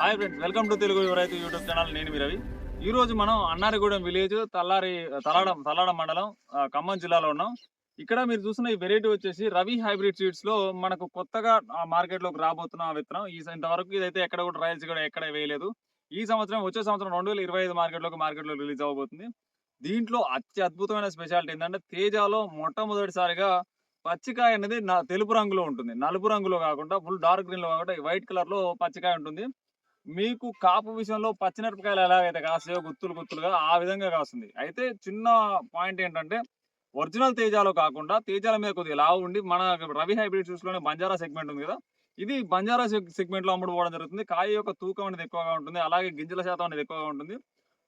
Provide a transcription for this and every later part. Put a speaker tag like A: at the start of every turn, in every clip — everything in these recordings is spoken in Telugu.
A: Hi friends welcome to Telugu Yuvaraitu YouTube channel నేను మీ రవి. ఈ రోజు మనం అన్నారిగూడెం విలేజ్ తల్లారి తలాడం తలాడం మండలం ఖమ్మం జిల్లాలో ఉన్నాం. ఇక్కడ మీరు చూసిన ఈ వెరైటీ వచ్చేసి రవి హైబ్రిడ్ సీడ్స్లో మనకు కొత్తగా మార్కెట్లోకి రాబోతున్న విత్తనం. ఈ ఇంతవరకు ఇదైతే ఎక్కడ కూడా ట్రయల్స్ కూడా ఎక్కడ వేయలేదు. ఈ సంవత్సరం వచ్చే సంవత్సరం రెండు వేల ఇరవై ఐదు మార్కెట్లోకి మార్కెట్లో రిలీజ్ అవబోతుంది. దీంట్లో అతి అద్భుతమైన స్పెషాలిటీ ఏంటంటే తేజాలో మొట్టమొదటిసారిగా పచ్చికాయ అనేది తెలుపు రంగులో ఉంటుంది. నలుపు రంగులో కాకుండా ఫుల్ డార్క్ గ్రీన్లో కాకుండా వైట్ కలర్లో పచ్చికాయ ఉంటుంది. మీకు కాపు విషయంలో పచ్చిమిరపకాయలు ఎలాగైతే కాస్తాయో గుత్తులు గుత్తులుగా ఆ విధంగా కాస్తుంది. అయితే చిన్న పాయింట్ ఏంటంటే ఒరిజినల్ తేజాలో కాకుండా తేజాల మీద కొద్దిగా లావు ఉండి మన రవి హైబ్రిడ్ చూసుకునే లోనే బంజారా సెగ్మెంట్ ఉంది కదా ఇది బంజారా సెగ్మెంట్లో అమ్ముడుపోవడం జరుగుతుంది. కాయ యొక్క తూకం అనేది ఎక్కువగా ఉంటుంది అలాగే గింజల శాతం అనేది ఎక్కువగా ఉంటుంది.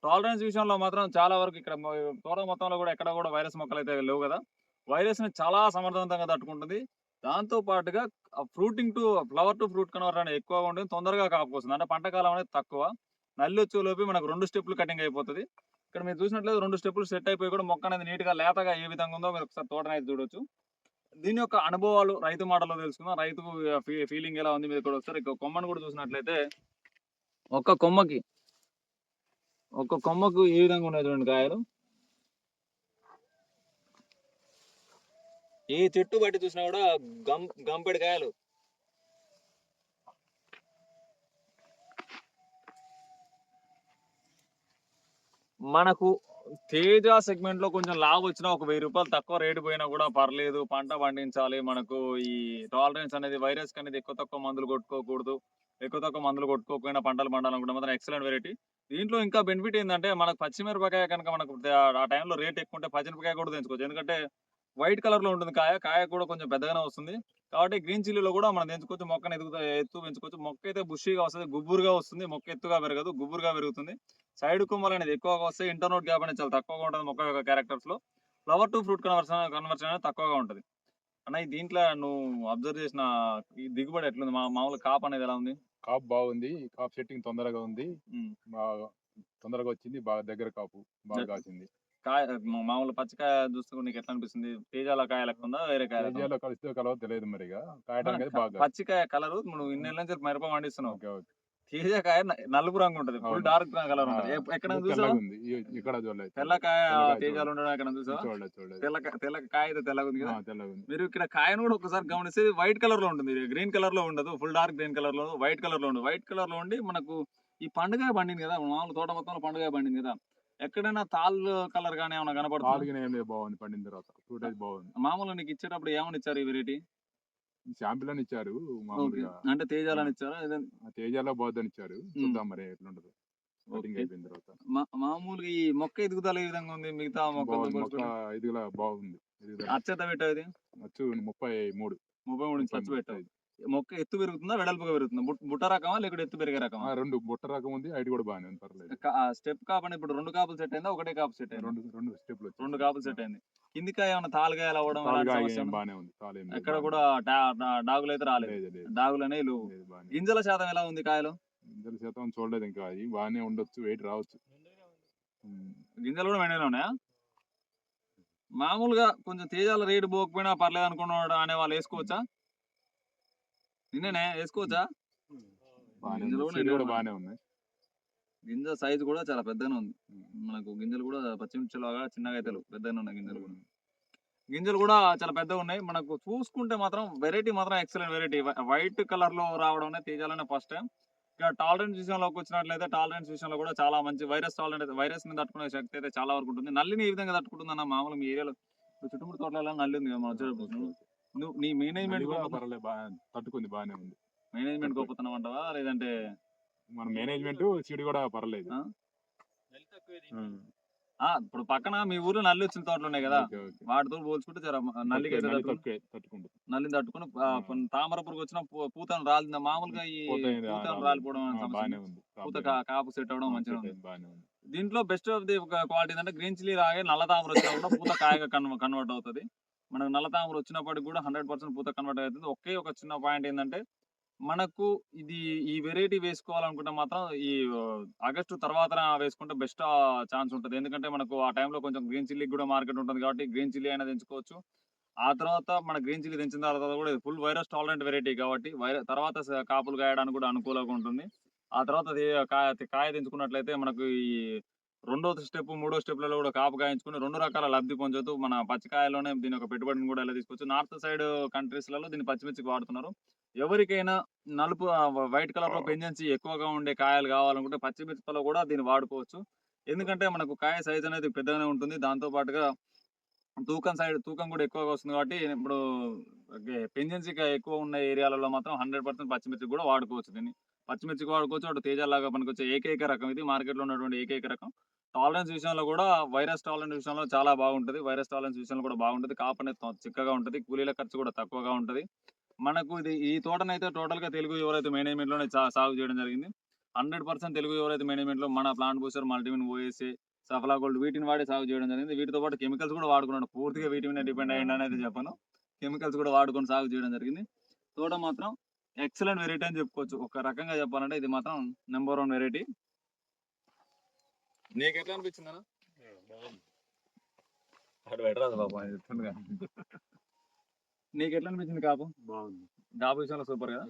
A: టాలరెన్స్ విషయంలో మాత్రం చాలా వరకు ఇక్కడ తోట మొత్తంలో కూడా ఎక్కడ కూడా వైరస్ మొక్కలు అయితే లేవు కదా. వైరస్ని చాలా సమర్థవంతంగా తట్టుకుంటుంది. దాంతో పాటుగా fruiting to flower to fruit convert అనేది ఎక్కువగా ఉంటుంది తొందరగా కాపుకొస్తుంది అంటే పంట కాలం అనేది తక్కువ. నల్లి వచ్చేలోపు మనకు రెండు స్టెప్లు కటింగ్ అయిపోతుంది. ఇక్కడ మీరు చూసినట్లయితే రెండు స్టెప్లు సెట్ అయిపోయి కూడా మొక్క అనేది నీట్గా లేతగా ఏ విధంగా ఉందో మీరు ఒకసారి తోటనైతే అయితే చూడొచ్చు. దీని యొక్క అనుభవాలు రైతు మాటలో తెలుసుకుందాం. రైతు ఫీలింగ్ ఎలా ఉంది మీరు కూడా ఒకసారి ఇక కొమ్మను కూడా చూసినట్లయితే ఒక్క కొమ్మకి ఒక్క కొమ్మకు ఏ విధంగా ఉన్నాయి చూడండి కాయలు? ఏ చెట్టు బట్టి చూసినా కూడా గం గంపెడి కాయలు. మనకు తేజ సెగ్మెంట్లో కొంచెం లాభం వచ్చినా ఒక వెయ్యి రూపాయలు తక్కువ రేటు పోయినా కూడా పర్లేదు. పంట పండించాలి. మనకు ఈ టాలరెన్స్ అనేది వైరస్ అనేది ఎక్కువ తక్కువ మందులు కొట్టుకోకూడదు. ఎక్కువ తక్కువ మందులు కొట్టుకోకపోయినా పంటలు పండాలనుకుంటే మాత్రం ఎక్సలెంట్ వెరైటీ దీంట్లో ఇంకా బెనిఫిట్ ఏంటంటే మనకు పచ్చిమిరపకాయ కనుక మనకు ఆ టైంలో రేట్ ఎక్కువ ఉంటే పచ్చిమిరపకాయ కూడా తెచ్చుకోవచ్చు. ఎందుకంటే వైట్ కలర్లో ఉంటుంది కాయ. కాయ కూడా కొంచెం పెద్దగానే వస్తుంది. కాబట్టి గ్రీన్ చిల్లీలో కూడా మనం తెంచుకోవచ్చు మొక్కను ఎదుగుతా ఎత్తు పెంచుకోవచ్చు. మొక్క అయితే బుషిగా వస్తుంది గుబురుగా వస్తుంది. మొక్క ఎత్తుగా పెరగదు గుబురుగా పెరుగుతుంది. సైడ్ కొమ్మలు అనేది ఎక్కువగా వస్తాయి ఇంటర్నోట్ గ్యాప్ అనేది చాలా తక్కువగా ఉంటుంది మొక్క యొక్క క్యారెక్టర్స్లో. Flower to fruit conversion conversion అనేది తక్కువగా ఉంటుంది. అన్న ఈ దీంట్లో నువ్వు అబ్జర్వ్ చేసిన ఈ దిగుబడి ఎట్లుంది? మా మామూలు కాప్ అనేది ఎలా ఉంది?
B: కాప్ బాగుంది. కాప్ సెట్టింగ్ తొందరగా ఉంది. తొందరగా వచ్చింది. బాగా దగ్గర కాపు బాగా కాసింది.
A: కాయ మామూలు పచ్చికాయ చూస్తే నీకు ఎట్లా అనిపిస్తుంది? తేజాల కాయ లెక్క ఉందా? వేరే కాయ?
B: ఏరియాలో కలిస్తే కలవ తెలియదు బాగా.
A: పచ్చికాయ కలర్. నువ్వు ఇన్నేళ్ళ నుంచి మిరప పండిస్తున్నావు. తేజకాయ నలుపు రంగు ఉంటది. ఫుల్. డార్క్ కలర్ ఉంటది. ఎక్కడ చూసావు?
B: ఇక్కడ చూడలేదు.
A: తెల్లకాయ
B: తెల్లకాయ
A: తేజాలు. ఉండడం ఎక్కడ చూసావా?
B: చూడలేదు
A: తెల్ల తెల్ల కాయ అయితే తెల్లగా ఉంది కదా మీరు ఇక్కడ కాయను కూడా ఒకసారి గమనిస్తే వైట్ కలర్లో ఉంటుంది గ్రీన్ కలర్లో ఉండదు. ఫుల్ డార్క్ గ్రీన్ కలర్లో వైట్ కలర్లో ఉండదు. వైట్ కలర్లో ఉండి మనకు ఈ పండుగ పండింది కదా? మామూలు తోట మొత్తంలో పండుగ పండింది కదా? ఎక్కడైనా తాల్ కలర్ గానీ ఏమైనా కనపడుతుంది?
B: ఏం లేదు బాగుంది. పండిన తర్వాత ఫ్రూట్ అయితే బాగుంది.
A: మామూలు నీకు ఇచ్చేటప్పుడు ఏమని ఇచ్చారు ఈ వెరైటీ?
B: శాంపిల్ అని ఇచ్చారు. మామూలుగా
A: అంటే తేజాలని ఇచ్చారా?
B: తేజాలో బాగుందని ఇచ్చారు. చూద్దాం మరి
A: మా- మామూలుగా ఈ మొక్క ఎదుగుదల ఏ విధంగా ఉంది? మిగతా
B: మొక్క? ఇదిగా బాగుంది. ఎదుగుదల.
A: అచ్చత పెట్టేది
B: వచ్చు ముప్పై మూడు.
A: ముప్పై మూడు ఇంచులు అచ్చు పెట్టావు. మొక్క ఎత్తు పెరుగుతుందా వెడల్పుగా పెరుగుతుందా? బుట్ట- రకమా లేకపోతే ఎత్తు పెరిగే రకమా?
B: రెండు. బుట్ట రకం ఉంది హైట్ కూడా బాగానే ఉంది పర్లేదు.
A: స్టెప్ కాప్ అని ఇప్పుడు రెండు కాపులు సెట్ అయిందా ఒకటే కాపు సెట్ అయింది?
B: రెండు రెండు స్టెప్లు వచ్చాయి.
A: రెండు కాపులు సెట్ అయింది. కిందికాయ ఏమైనా తాలుగాయలు అవ్వడం?
B: బాగానే ఉంది?
A: ఎక్కడ కూడా డాగులు అయితే రాలేదు.
B: లేదు, లేదు,
A: డాగులు అనేవి లేవు. గింజల శాతం ఎలా ఉంది కాయలు?
B: గింజల శాతం చూడలేదు ఇంకా అది బాగానే ఉండొచ్చు వెయిట్ రావచ్చు.
A: గింజలు కూడా మెండుగానే ఉన్నాయా? మామూలుగా కొంచెం తేజాల రేటు పోకపోయినా పర్లేదు అనుకున్నాడు అనే వాళ్ళు వేసుకోవచ్చా? నిన్ననే వేసుకోవచ్చా? గింజలు. కూడా
B: బాగానే ఉన్నాయి
A: గింజ సైజు కూడా చాలా పెద్దగానే ఉంది. మనకు గింజలు కూడా పచ్చిమిర్చిలాగా చిన్నగా అయితే లేవు. పెద్దగానే ఉన్నాయి గింజలు కూడా. గింజలు కూడా చాలా పెద్దగా ఉన్నాయి. మనకు చూసుకుంటే మాత్రం వెరైటీ మాత్రం ఎక్సలెంట్ వెరైటీ వైట్ కలర్లో రావడం అనేది తేజాలనే ఫస్ట్ టైం ఇక టాలరెన్స్ విషయంలోకి వచ్చినట్లయితే టాలరెన్స్ విషయంలో కూడా చాలా మంచి వైరస్ టాలరెంట్ వైరస్ని తట్టుకునే శక్తి అయితే చాలా వరకు ఉంటుంది. నల్లిని ఏ విధంగా తట్టుకుంటుంది అన్న మామూలు మీ ఏరియాలో చుట్టుముట్టు తోటలలో నల్లి ఉంది మనం నువ్వు నీ మేనేజ్మెంట్
B: కూడా పర్లేదు బాగా తట్టుకుంది బాగానే ఉంది.
A: మేనేజ్మెంట్ గొప్పతనం అంటావా? లేదంటే
B: మన మేనేజ్మెంట్ సీడ్ కూడా పర్లేదు
A: ఆ?
B: ఉమ్,
A: ఆ. ఇప్పుడు పక్కన మీ ఊర్లో నల్లి వచ్చిన తోటలు ఉన్నాయి కదా. వాటితో పోల్చుకుంటే జర నల్లికి నల్లిని తట్టుకుని తామర పురుగు వచ్చిన పూ- పూతను రాలిందా? మామూలుగా ఈ పూతను. రాలిపోవడం పూత కాపు సెట్ అవ్వడం
B: లేదు.
A: మంచిగా ఉంది. దీంట్లో బెస్ట్ ఆఫ్ ది క్వాలిటీ ఏంటంటే గ్రీన్ చిల్లీ రాగే నల్ల తామర వచ్చినా కూడా పూత కాయగా కన్వ కన్వర్ట్ అవుతుంది. మనకు నల్ల తామర వచ్చినప్పటికి కూడా హండ్రెడ్ పర్సెంట్ పూత కన్వర్ట్ అవుతుంది. ఒకే ఒక చిన్న పాయింట్ ఏంటంటే మనకు ఇది ఈ వెరైటీ వేసుకోవాలనుకుంటే మాత్రం ఈ ఆగస్టు తర్వాత వేసుకుంటే బెస్ట్ ఛాన్స్ ఉంటుంది. ఎందుకంటే మనకు ఆ టైంలో కొంచెం గ్రీన్ చిల్లీ కూడా మార్కెట్ ఉంటుంది కాబట్టి గ్రీన్ చిల్లీ అయినా తెంచుకోవచ్చు. ఆ తర్వాత మన గ్రీన్ చిల్లీ తెంచిన తర్వాత కూడా ఫుల్ వైరస్ టాలరెంట్ వెరైటీ కాబట్టి వైరస్ తర్వాత కాపులు కాయడానికి కూడా అనుకూలంగా ఉంటుంది. ఆ తర్వాత అది కాయ కాయ తెంచుకున్నట్లయితే మనకు ఈ రెండో స్టెప్ మూడో స్టెప్లలో కూడా కాపు కాయించుకుని రెండు రకాల లబ్ధి పొందొచ్చు మన పచ్చికాయలోనే దీని యొక్క పెట్టుబడిని కూడా ఎలా తీసుకోవచ్చు నార్త్ సైడ్ కంట్రీస్లలో దీన్ని పచ్చిమిర్చికి వాడుతున్నారు. ఎవరికైనా నలుపు వైట్ కలర్లో పెంజెన్సీ ఎక్కువగా ఉండే కాయలు కావాలనుకుంటే పచ్చిమిర్చిలో కూడా దీన్ని వాడుకోవచ్చు. ఎందుకంటే మనకు కాయ సైజ్ అనేది పెద్దగానే ఉంటుంది. దాంతో పాటుగా తూకం సైడ్ తూకం కూడా ఎక్కువగా వస్తుంది కాబట్టి ఇప్పుడు పెంజెన్సీ ఎక్కువ ఉన్న ఏరియాలలో మాత్రం హండ్రెడ్ పర్సెంట్ పచ్చిమిర్చి కూడా వాడుకోవచ్చు దీన్ని. పచ్చిమిర్చి వాడుకోవచ్చు అటు తేజలాగా పనికొచ్చే ఏకైక రకం ఇది. మార్కెట్లో ఉన్నటువంటి ఏకైక రకం. టాలరెన్స్ విషయంలో కూడా వైరస్ టాలరెన్స్ విషయంలో చాలా బాగుంటుంది. వైరస్ టాలరెన్స్ విషయంలో కూడా బాగుంటుంది. కాపు చిక్కగా ఉంటుంది. కూలీల ఖర్చు కూడా తక్కువగా ఉంటుంది. మనకు ఇది ఈ తోటనైతే టోటల్గా తెలుగు ఎవరైతే మేనేజ్మెంట్లోనే సాగు చేయడం జరిగింది. హండ్రెడ్ పర్సెంట్ తెలుగు ఎవరైతే మేనేజ్మెంట్లో మన plant booster Multimin OSA Saphala gold వీటిని వాడి సాగు చేయడం జరిగింది. వీటితో పాటు కెమికల్స్ కూడా వాడుకున్నాను పూర్తిగా వీటి మీద డిపెండ్ అయ్యింది అనేది చెప్పను. కెమికల్స్ కూడా వాడుకొని సాగు చేయడం జరిగింది. తోట మాత్రం ఎక్సలెంట్ వెరైటీ అని చెప్పుకోవచ్చు. ఒక రకంగా చెప్పాలంటే ఇది మాత్రం నెంబర్ వన్ వెరైటీ. నీకు ఎట్లా అనిపించింది అన్న? అటు పెట్టరాదు బాబు? అది చెప్తుండగా. నీకు ఎట్లా అనిపించింది కాపు?
B: బాగుంది.
A: కాపు విషయంలో సూపర్ కదా?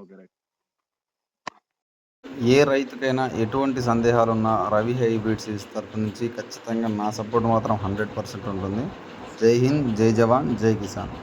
A: Okay right.
C: ఏ రైతుకైనా ఎటువంటి సందేహాలున్నా రవి హైబ్రిడ్ సీడ్స్ తరపు నుంచి ఖచ్చితంగా నా సపోర్ట్ మాత్రం హండ్రెడ్ పర్సెంట్ ఉంటుంది. జై హింద్ జై జవాన్ జై కిసాన్.